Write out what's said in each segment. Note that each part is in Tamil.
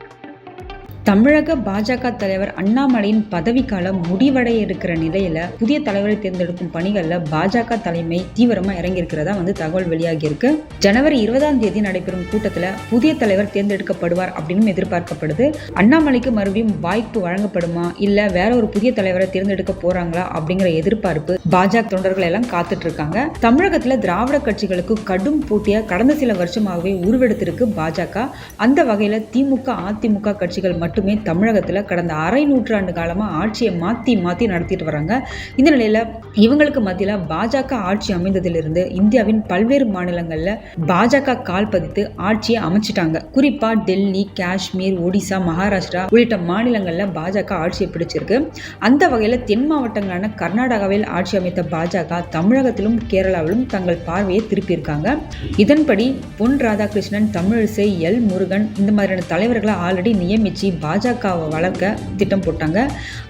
you. தமிழக பாஜக தலைவர் அண்ணாமலையின் பதவிக்காலம் முடிவடைய இருக்கிற நிலையில புதிய தலைவரை தேர்ந்தெடுக்கும் பணிகள்ல பாஜக தலைமை தீவிரமா இறங்கியிருக்கிறதா வந்து தகவல் வெளியாகி இருக்கு ஜனவரி இருபதாம் தேதி நடைபெறும் கூட்டத்துல புதிய தலைவர் தேர்ந்தெடுக்கப்படுவார் அப்படின்னு எதிர்பார்க்கப்படுது. அண்ணாமலைக்கு மறுபடியும் வாய்ப்பு வழங்கப்படுமா? இல்ல வேற ஒரு புதிய தலைவரை தேர்ந்தெடுக்க போறாங்களா? அப்படிங்கிற எதிர்பார்ப்பு பாஜக தொண்டர்கள் எல்லாம் காத்துட்டு இருக்காங்க தமிழகத்துல திராவிட கட்சிகளுக்கு கடும் போட்டியா கடந்த சில வருஷமாகவே உருவெடுத்திருக்கு பாஜக. அந்த வகையில திமுக அதிமுக கட்சிகள் மட்டும் மட்டுமே தமிழகத்தில் கடந்த அரை நூற்றாண்டு காலமாக ஆட்சியை மாற்றி மாற்றி நடத்திட்டு வராங்க. இந்த நிலையில் இவங்களுக்கு மத்தியில் பாஜக ஆட்சி அமைந்ததிலிருந்து இந்தியாவின் பல்வேறு மாநிலங்களில் பாஜக கால் பதித்து ஆட்சியை அமைச்சிட்டாங்க. குறிப்பாக டெல்லி காஷ்மீர் ஒடிசா மகாராஷ்டிரா உள்ளிட்ட மாநிலங்களில் பாஜக ஆட்சியை பிடிச்சிருக்கு. அந்த வகையில் தென் மாவட்டங்களான கர்நாடகாவில் ஆட்சி அமைத்த பாஜக தமிழகத்திலும் கேரளாவிலும் தங்கள் பார்வையை திருப்பியிருக்காங்க. இதன்படி பொன் ராதாகிருஷ்ணன் தமிழிசை எல் முருகன் இந்த மாதிரியான தலைவர்களை ஆல்ரெடி நியமிச்சு பாஜகவை வளர்க்க திட்டம் போட்டாங்க.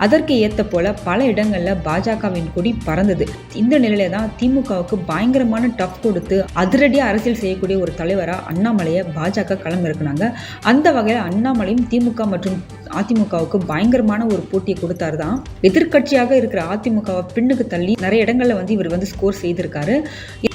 அதற்கு ஏற்ற போல பல இடங்களில் பாஜகவின் கொடி பறந்தது. இந்த நிலையில தான் திமுகவுக்கு பயங்கரமான டஃப் கொடுத்து அதிரடியாக அரசியல் செய்யக்கூடிய ஒரு தலைவராக அண்ணாமலையை பாஜக களமிறக்குனாங்க. அந்த வகையில் அண்ணாமலையும் திமுக மற்றும் அதிமுகவுக்கு பயங்கரமான ஒரு போட்டியை கொடுத்தாரு தான் எதிர்க்கட்சியாக இருக்கிற அதிமுகவை பின்னுக்கு தள்ளி நிறைய இடங்களில் வந்து இவர் வந்து ஸ்கோர் செய்திருக்காரு.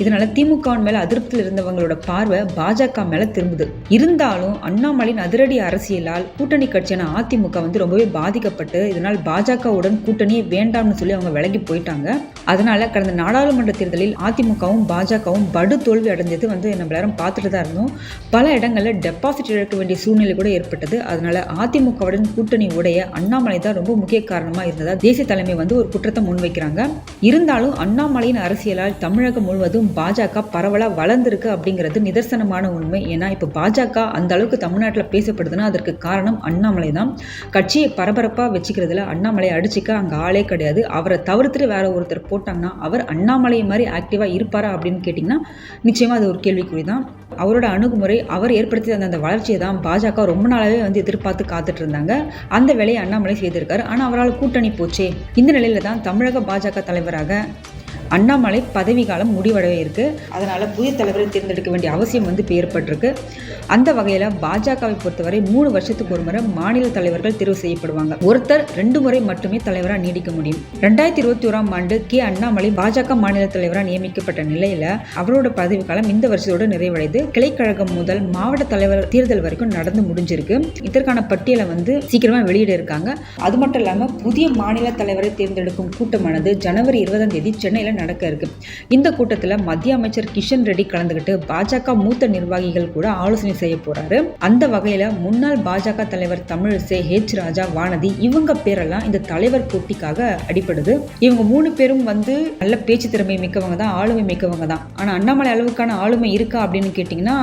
இதனால திமுகவின் மேல அதிருப்தியில் இருந்தவங்களோட பார்வை பாஜக மேல திரும்புது. இருந்தாலும் அண்ணாமலையின் அதிரடி அரசியலால் கூட்டணி கட்சியான அதிமுக வந்து ரொம்பவே பாதிக்கப்பட்டு இதனால் பாஜகவுடன் கூட்டணியே வேண்டாம்னு சொல்லி அவங்க விலகி போயிட்டாங்க. அதனால கடந்த நாடாளுமன்ற தேர்தலில் அதிமுகவும் பாஜகவும் படு தோல்வி அடைஞ்சது வந்து நம்ம எல்லாரும் பார்த்துட்டு தான் இருந்தோம். பல இடங்களில் டெபாசிட் இழக்க வேண்டிய சூழ்நிலை கூட ஏற்பட்டது. அதனால அதிமுகவுடன் கூட்டணி உடைய அண்ணாமலை தான் ரொம்ப முக்கிய காரணமா இருந்ததா தேசிய தலைமை வந்து ஒரு குற்றத்தை முன்வைக்கிறாங்க. இருந்தாலும் அண்ணாமலையின் அரசியலால் தமிழகம் முழுவதும் பாஜக பரவலாக வளர்ந்துருக்கு அப்படிங்கிறது நிதர்சனமான உண்மை. ஏன்னா இப்போ பாஜக அந்த அளவுக்கு தமிழ்நாட்டில் பேசப்படுதுன்னா அதற்கு காரணம் அண்ணாமலை தான். கட்சியை பரபரப்பாக வச்சுக்கிறதுல அண்ணாமலை அடிச்சுக்க அங்கே ஆளே கிடையாது. அவரை தவிர்த்துட்டு வேற ஒருத்தர் போட்டாங்கன்னா அவர் அண்ணாமலை மாதிரி ஆக்டிவாக இருப்பாரா அப்படின்னு கேட்டிங்கன்னா நிச்சயமாக அது ஒரு கேள்விக்குறி தான் அவரோட அணுகுமுறை அவர் ஏற்படுத்தி அந்த அந்த வளர்ச்சியை தான் பாஜக ரொம்ப நாளாகவே வந்து எதிர்பார்த்து காத்துட்டு இருந்தாங்க. அந்த வேலையை அண்ணாமலை செய்திருக்காரு. ஆனால் அவரால் கூட்டணி போச்சே. இந்த நிலையில தான் தமிழக பாஜக தலைவராக அண்ணாமலை பதவி காலம் முடிவடைய இருக்குது அதனால் புதிய தலைவரை தேர்ந்தெடுக்க வேண்டிய அவசியம் வந்து ஏற்பட்டிருக்கு. அந்த வகையில் பாஜகவை பொறுத்தவரை மூணு வருஷத்துக்கு ஒரு முறை மாநில தலைவர்கள் தேர்வு செய்யப்படுவாங்க. ஒருத்தர் ரெண்டு முறை மட்டுமே தலைவராக நீடிக்க முடியும். ரெண்டாயிரத்தி இருபத்தி ஓராம் ஆண்டு கே அண்ணாமலை பாஜக மாநில தலைவராக நியமிக்கப்பட்ட நிலையில் அவரோட பதவிக்காலம் இந்த வருஷத்தோடு நிறைவடைந்து கிளைக்கழகம் முதல் மாவட்ட தலைவர் தேர்தல் வரைக்கும் நடந்து முடிஞ்சிருக்கு. இதற்கான பட்டியலை வந்து சீக்கிரமாக வெளியிட இருக்காங்க. அது மட்டும் இல்லாமல் புதிய மாநில தலைவரை தேர்ந்தெடுக்கும் கூட்டமானது ஜனவரி இருபதாம் தேதி சென்னையில் நடக்க இருக்கு. இந்த கூட்டத்தில் மத்திய அமைச்சர் கிஷன் ரெட்டி கலந்துக்கிட்டு பாஜக மூத்த நிர்வாகிகள் கூட ஆலோசனை செய்ய போறாரு. அந்த வகையில முன்னாள் பாஜக தலைவர் தமிழிசை ஹெச் ராஜா வானதி இவங்க பேரெல்லாம் இந்த தலைவர் போட்டிக்காக அடிப்படுது இவங்க மூணு பேரும் வந்து நல்ல பேச்சு திறமை மிக்கவங்க தான் ஆளுமை மிக்கவங்க தான். ஆனா அண்ணாமலை அளவுக்கான ஆளுமை இருக்கா அப்படின்னு கேட்டிங்கன்னா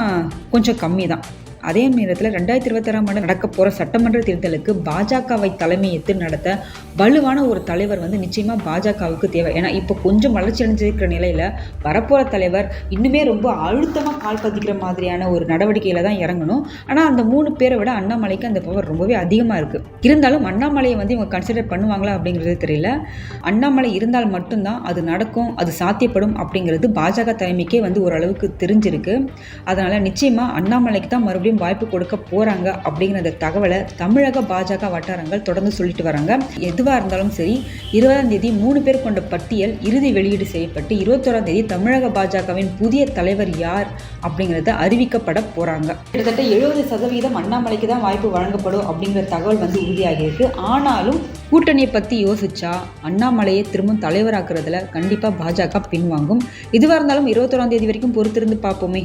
கொஞ்சம் கம்மி தான் அதே நேரத்தில் ரெண்டாயிரத்தி இருபத்தாறாம் ஆண்டு நடக்க போகிற சட்டமன்ற தேர்தலுக்கு பாஜகவை தலைமையேற்று நடத்த வலுவான ஒரு தலைவர் வந்து நிச்சயமாக பாஜகவுக்கு தேவை. ஏன்னா இப்போ கொஞ்சம் வளர்ச்சி அடைஞ்சிருக்கிற நிலையில் வரப்போகிற தலைவர் இன்னுமே ரொம்ப அழுத்தமாக கால் பதிக்கிற மாதிரியான ஒரு நடவடிக்கையில் தான் இறங்கணும். ஆனால் அந்த மூணு பேரை விட அண்ணாமலைக்கு அந்த பவர் ரொம்பவே அதிகமாக இருக்குது இருந்தாலும் அண்ணாமலையை வந்து இவங்க கன்சிடர் பண்ணுவாங்களா அப்படிங்கிறது தெரியல. அண்ணாமலை இருந்தால் மட்டும்தான் அது நடக்கும் அது சாத்தியப்படும் அப்படிங்கிறது பாஜக தலைமைக்கே வந்து ஓரளவுக்கு தெரிஞ்சிருக்கு. அதனால் நிச்சயமாக அண்ணாமலைக்கு தான் மறுபடியும் மறுபடியும் வாய்ப்பு கொடுக்க போறாங்க அப்படிங்கிற தகவலை தமிழக பாஜக வட்டாரங்கள் தொடர்ந்து சொல்லிட்டு வராங்க. எதுவாக இருந்தாலும் சரி இருபதாம் தேதி மூணு பேர் கொண்ட பட்டியல் இறுதி வெளியீடு செய்யப்பட்டு இருபத்தோராம் தேதி தமிழக பாஜகவின் புதிய தலைவர் யார் அப்படிங்கிறத அறிவிக்கப்பட போறாங்க. கிட்டத்தட்ட எழுபது சதவீதம் அண்ணாமலைக்கு தான் வாய்ப்பு வழங்கப்படும் அப்படிங்கிற தகவல் வந்து உறுதியாகியிருக்கு. ஆனாலும் கூட்டணியை பற்றி யோசிச்சா அண்ணாமலையை திரும்ப தலைவராக்குறதுல கண்டிப்பாக பாஜக பின்வாங்கும். இதுவாக இருந்தாலும் இருபத்தோராம் தேதி வரைக்கும் பொறுத்திருந்து பார்ப்போமே.